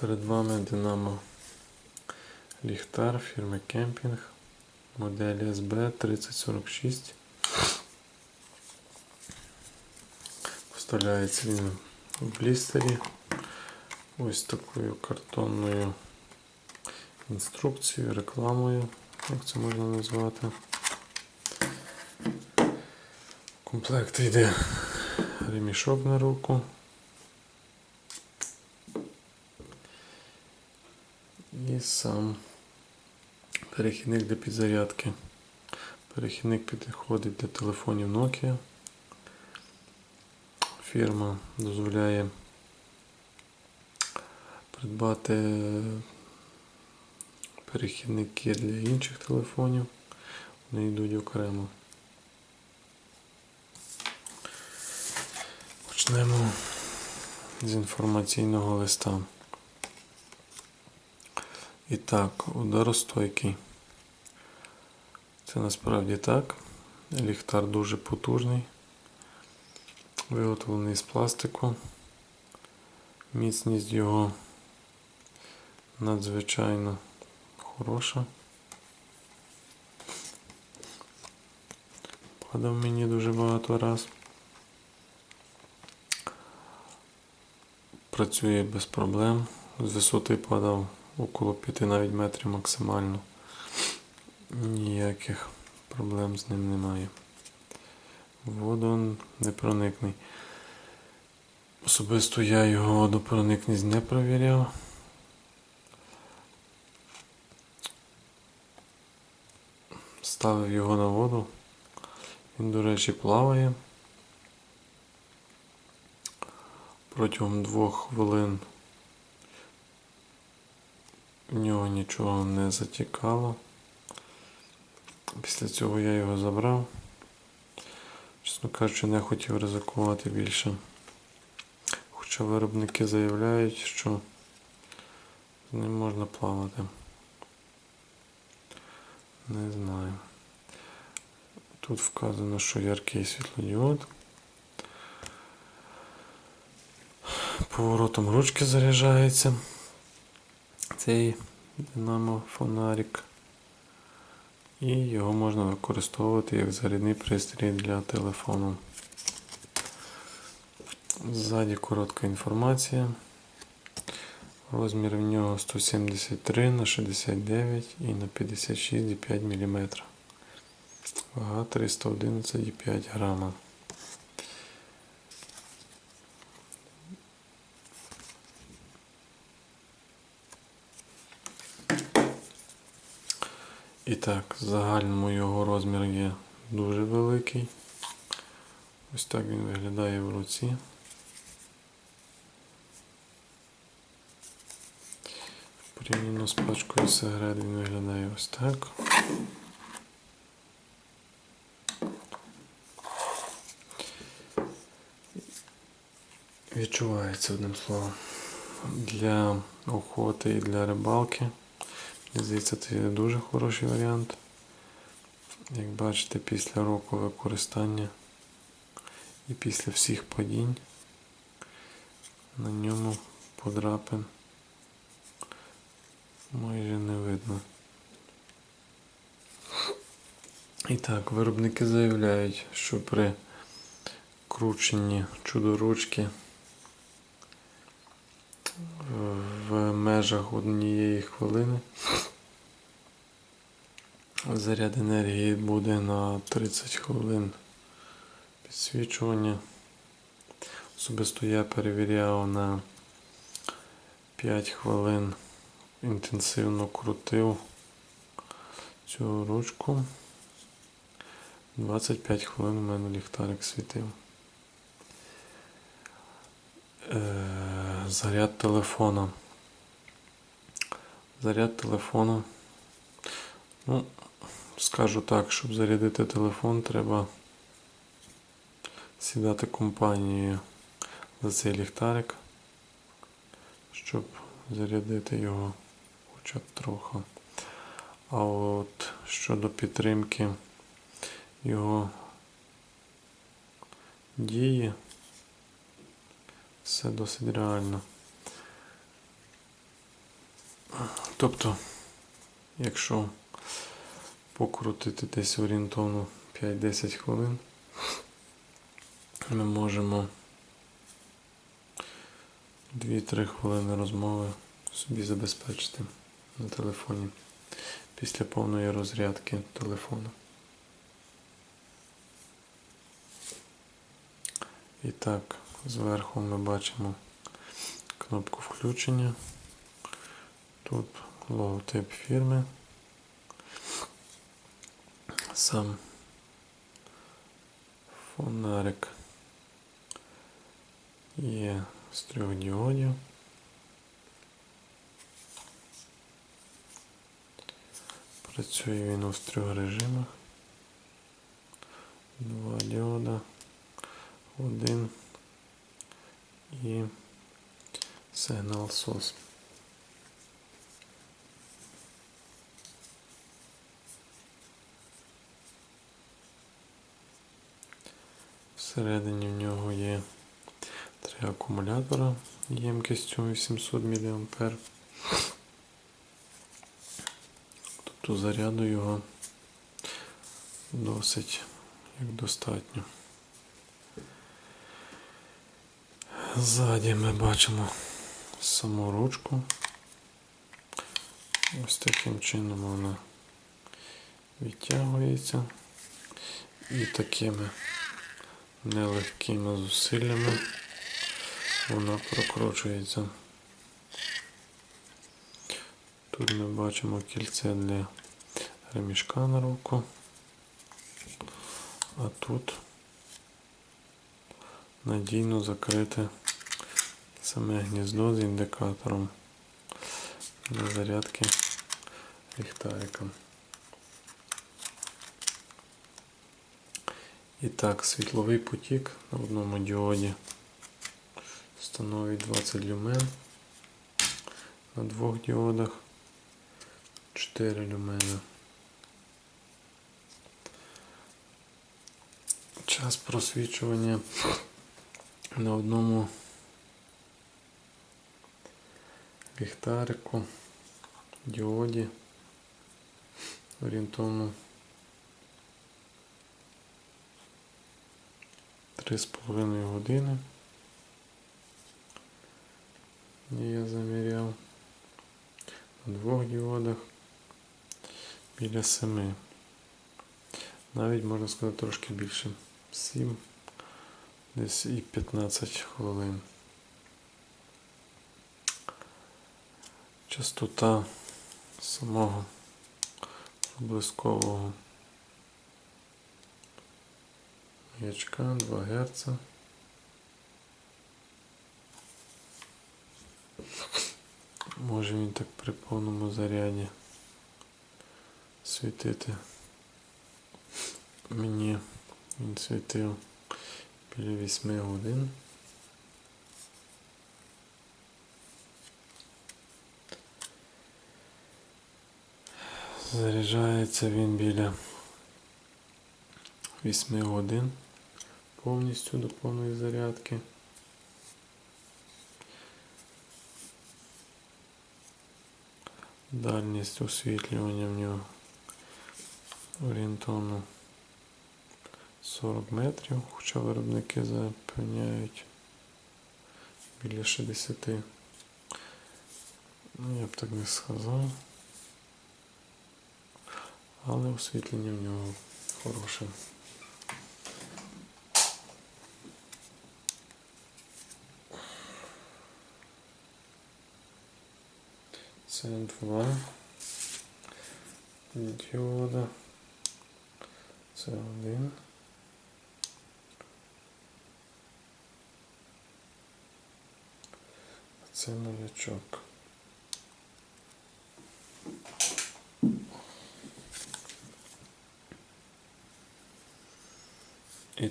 Перед вами Динамо Ліхтар фірми Кемпінг моделі SB 3046. Поставляється він в блістері. Ось такою картонною інструкцією, рекламою, як це можна назвати. В комплекті йде ремішок на руку. І сам перехідник для підзарядки. Перехідник підходить для телефонів Nokia. Фірма дозволяє придбати перехідники для інших телефонів. Вони йдуть окремо. Почнемо з інформаційного листа. І так, ударостойкий. Це насправді так. Ліхтар дуже потужний. Виготовлений з пластику. Міцність його надзвичайно хороша. Падав мені дуже багато раз. Працює без проблем. З висоти падав около 5 навіть метрів максимально. Ніяких проблем з ним немає. Водон непроникний. Особисто я його водопроникність не провіряв. Ставив його на воду. Він, до речі, плаває. Протягом двох хвилин в нього нічого не затікало. Після цього я його забрав. Чесно кажучи, не хотів ризикувати більше. Хоча виробники заявляють, що з ним можна плавати. Не знаю. Тут вказано, що яркий світлодіод. Поворотом ручки заряджається цей динамо фонарик. І його можна використовувати як зарядний пристрій для телефону. Ззаді коротка інформація. Розмір в нього 173 на 69 і на 56,5 мм. Вага 311,5 грама. І так, в загальному його розмір є дуже великий. Ось так він виглядає в руці. Порівняно з пачкою сигарет він виглядає ось так. Відчувається одним словом. Для охоти і для рибалки. Здається, це дуже хороший варіант. Як бачите, після року використання і після всіх падінь на ньому подрапин майже не видно. І так, виробники заявляють, що при крученні чудоручки в межах однієї хвилини заряд енергії буде на 30 хвилин підсвічування. Особисто я перевіряв на 5 хвилин інтенсивно крутив цю ручку. 25 хвилин у мене ліхтарик світив. Заряд телефона. Заряд телефона. Ну, скажу так, щоб зарядити телефон, треба сідати компанією за цей ліхтарик, щоб зарядити його хоча б трохи. А от щодо підтримки його дії, все досить реально. Тобто, якщо покрутити десь орієнтовно 5-10 хвилин, ми можемо 2-3 хвилини розмови собі забезпечити на телефоні після повної розрядки телефону. І так, зверху ми бачимо кнопку включення. Тут логотип фірми. Сам фонарик є з трьох діодів. Працює він у трьох режимах. Два діода, один і сигнал SOS. Всередині в нього є три акумулятора ємкістю 800 мА. Тобто заряду його досить як достатньо. Ззаді ми бачимо саму ручку. Ось таким чином вона відтягується і такими нелегкими зусиллями вона прокручується. Тут ми бачимо кільце для ремішка на руку, а тут надійно закрите саме гніздо з індикатором для зарядки ліхтарика. І так, світловий потік на одному діоді становить 20 люмен, на двох діодах 4 люмена. Час просвічування на одному ліхтарику, діоді орієнтовно 3,5 години. Я заміряв на двох діодах біля 7. Навіть можна сказати трошки більше. 7, десь і 15 хвилин. Частота самого блискового маячка 2 Гц. Може він так при повному заряді світити. Мені він світив біля 8 годин. Заряджається він біля 8 годин повністю до повної зарядки. Дальність освітлювання в нього орієнтовно 40 метрів, хоча виробники запевняють біля 60. Ну, я б так не сказав. Але освітлення в нього хороше. Це два діода. Це один. Це новичок.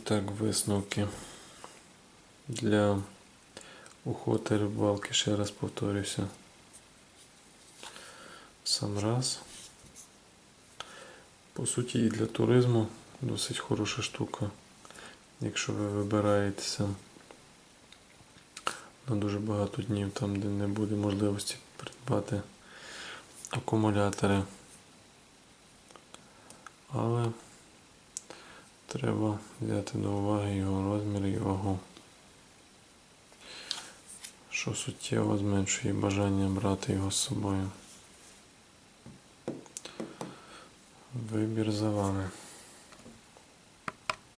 Так, висновки для охоти рибалки, ще раз повторюся. Сам раз. По суті, і для туризму досить хороша штука. Якщо ви вибираєтеся на дуже багато днів, там, де не буде можливості придбати акумулятори. Але треба взяти до уваги його розмір і вагу. Що суттєво зменшує бажання брати його з собою. Вибір за вами.